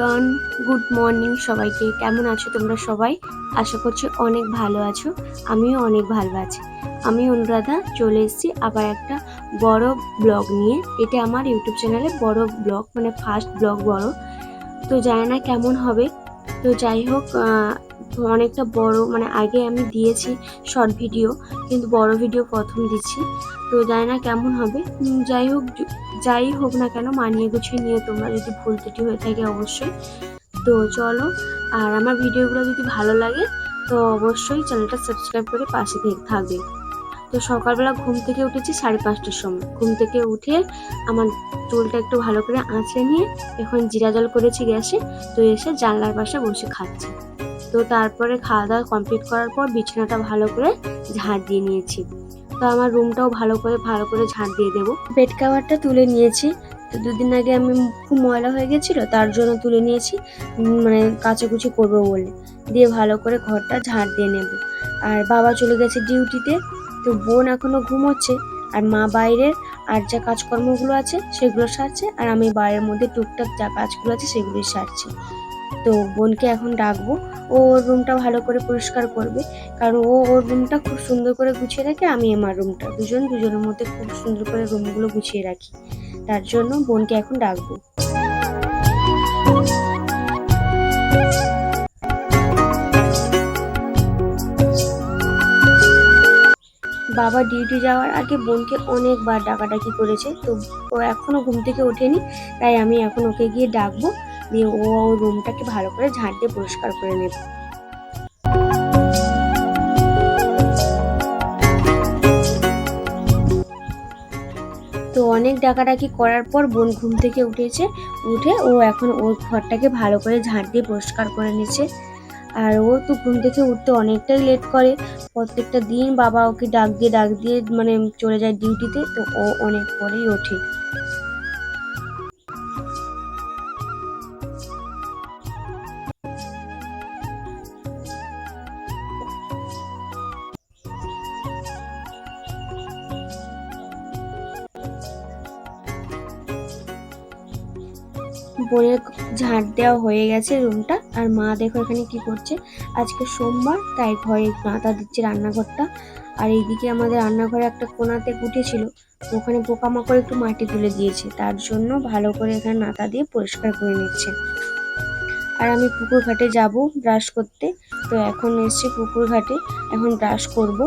Everyone, good morning সবাইকে। কেমন আছো তোমরা সবাই? আশা করছি অনেক ভালো আছো। আমিও অনেক ভালো আছি। আমি অনুরাধা, চলে এসেছি আবার একটা বড় ব্লগ নিয়ে। এটা আমার ইউটিউব চ্যানেলে বড় ব্লগ মানে ফার্স্ট ব্লগ বড়। তো জানি না কেমন হবে তো যাই হোক অনেকটা বড় মানে আগে আমি দিয়েছি শর্ট ভিডিও কিন্তু বড় ভিডিও প্রথম দিচ্ছি। তো জানি না কেমন হবে। যাই হোক যাই হোক না কেন, মানিয়ে গুছিয়ে নিয়ে তোমরা যদি ভুল ত্রুটি হয়ে থাকে অবশ্যই। তো চলো, আর আমার ভিডিওগুলো যদি ভালো লাগে, তো অবশ্যই চ্যানেলটা সাবস্ক্রাইব করে পাশে থাকবে। তো সকালবেলা ঘুম থেকে উঠেছি সাড়ে পাঁচটার সময়। ঘুম থেকে উঠে আমার চুলটা একটু ভালো করে আঁচড়ে নিয়ে এখন জিরা জল করেছি গ্যাসে, তো এসে জানলার পাশে বসে খাচ্ছি। তো তারপরে খাওয়া দাওয়া কমপ্লিট করার পর বিছানাটা ভালো করে ঝাড় দিয়ে নিয়েছি। তো আমার রুমটাও ভালো করে ভালো করে ঝাড় দিয়ে দেবো। বেড কাভারটা তুলে নিয়েছি। তো দুদিন আগে আমি খুব ময়লা হয়ে গেছিল, তার জন্য তুলে নিয়েছি। মানে কাচাকুচি করব বলে। দিয়ে ভালো করে ঘরটা ঝাড় দিয়ে নেব। আর বাবা চলে গেছে ডিউটিতে তো বোন এখনও ঘুমোচ্ছে, আর মা বাইরের আর যা কাজকর্মগুলো আছে সেগুলো সারছে, আর আমি বাইরের মধ্যে টুকটাক যা কাজগুলো আছে সেগুলোই সারছি। তো বোনকে এখন ডাকবো, ও ওর রুমটা ভালো করে পরিষ্কার করবে, কারণ ও ওর রুমটা খুব সুন্দর করে গুছিয়ে রাখে, আমি আমার রুমটা। দুজন দুজনের মধ্যে খুব সুন্দর করে রুমগুলো গুছিয়ে রাখি। তার জন্য বোনকে এখন ডাকবো। বাবা ডিউটি যাওয়ার আগে বোনকে অনেকবার ডাকাডাকি করেছে। তো ও এখনও ঘুম থেকে ওঠেনি, তাই আমি এখন ওকে গিয়ে ডাকবো, দিয়ে ও ওর রুমটাকে ভালো করে ঝাঁট দিয়ে পরিষ্কার করে নেবে। তো অনেক ডাকাডাকি করার পর বোন ঘুম থেকে উঠেছে, উঠে ও এখন ওর ঘরটাকে ভালো করে ঝাঁট দিয়ে পরিষ্কার করে নিচ্ছে। আর ও তো ঘুম থেকে উঠতে অনেকটাই লেট করে প্রত্যেকটা দিন বাবা ওকে ডাক দিয়ে ডাক দিয়ে মানে চলে যায় ডিউটিতে, তো ও অনেক পরেই ওঠে। বোনের ঝাঁট দেওয়া হয়ে গেছে রুমটা। আর মা দেখো এখানে কি করছে? আজকে সোমবার, তাই ঘরে নাতা দিচ্ছে রান্নাঘরটা। আর এইদিকে আমাদের রান্নাঘরে একটা কোনাতে উঠেছিল ওখানে পোকামাকড় একটু মাটি তুলে দিয়েছে। তার জন্য ভালো করে এখানে নাতা দিয়ে পরিষ্কার করে নিচ্ছে। আর আমি পুকুর ঘাটে যাব ব্রাশ করতে। তো এখন এসছি পুকুর ঘাটে। এখন ব্রাশ করব।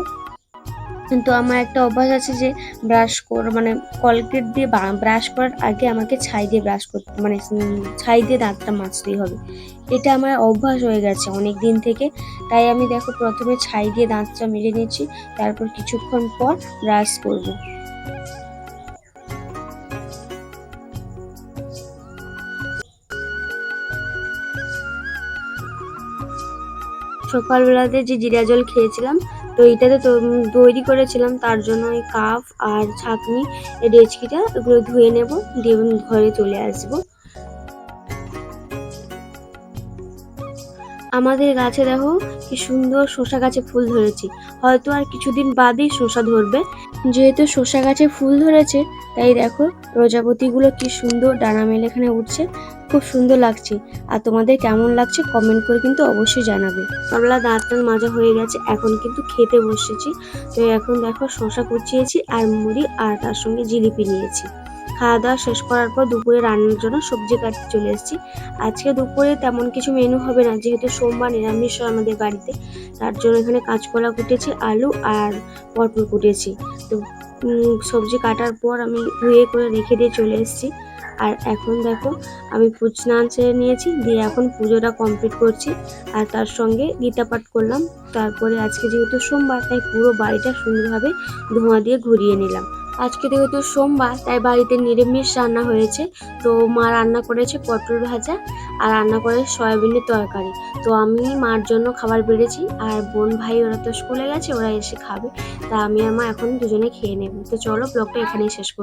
কিন্তু আমার একটা অভ্যাস আছে যে ব্রাশ কর মানে কলগেট দিয়ে ব্রাশ করার আগে আমাকে ছাই দিয়ে ব্রাশ করতে মানে ছাই দিয়ে দাঁতটা মাজতেই হবে। এটা আমার অভ্যাস হয়ে গেছে অনেক দিন থেকে। তাই আমি দেখো প্রথমে ছাই দিয়ে দাঁতটা মেরে নিচ্ছি তারপর কিছুক্ষণ পর ব্রাশ করব। সকালবেলাতে যে জিরা জল খেয়েছিলাম তো এইটাতে তো তৈরি করেছিলাম, তার জন্য ওই কাপ আর ছাঁকনি, এই ডেচকিটা এগুলো ধুয়ে নেব, দিয়ে ঘরে চলে আসব। আমাদের গাছে দেখো, কি সুন্দর শসা গাছে ফুল ধরেছে। হয়তো আর কিছুদিন বাদেই শসা ধরবে। যেহেতু শসা গাছে ফুল ধরেছে, তাই দেখো প্রজাপতিগুলো কি সুন্দর ডানা মেলে এখানে উঠছে। খুব সুন্দর লাগছে। আর তোমাদের কেমন লাগছে কমেন্ট করে কিন্তু অবশ্যই জানাবে। সকালবেলা দাঁত টান মাজা হয়ে গেছে, এখন কিন্তু খেতে বসেছি। তো এখন দেখো শশা কুচিয়েছি আর মুড়ি আর তার সঙ্গে জিলিপি নিয়েছি। খাওয়া দাওয়া শেষ করার পর দুপুরে রান্নার জন্য সবজি কাটতে চলে এসেছি। আজকে দুপুরে তেমন কিছু মেনু হবে না, যেহেতু সোমবার নিরামিষ হয় আমাদের বাড়িতে। তার জন্য এখানে কাঁচকলা কুটেছি, আলু আর পটল কুটেছি। তো সবজি কাটার পর আমি ধুয়ে করে রেখে দিয়ে চলে এসেছি। আর এখন দেখো, আমি স্নান সেরে নিয়েছি, দিয়ে এখন পুজোটা কমপ্লিট করছি। আর তার সঙ্গে গীতা পাঠ করলাম। তারপরে আজকে যেহেতু সোমবার, তাই পুরো বাড়িটা সুন্দরভাবে ধোঁয়া দিয়ে ঘুরিয়ে নিলাম। আজকে যেহেতু সোমবার, তাই বাড়িতে নিরামিষ রান্না হয়েছে। তো মা রান্না করেছে পটল ভাজা আর রান্না করে সয়াবিনের তরকারি। তো আমি মার জন্য খাবার বেড়েছি আর বোন ভাই ওরা তো স্কুলে গেছে, ওরা এসে খাবে। তা আমি আর মা এখন দুজনে খেয়ে নেব। তো চলো ব্লগটা এখানেই শেষ করছি।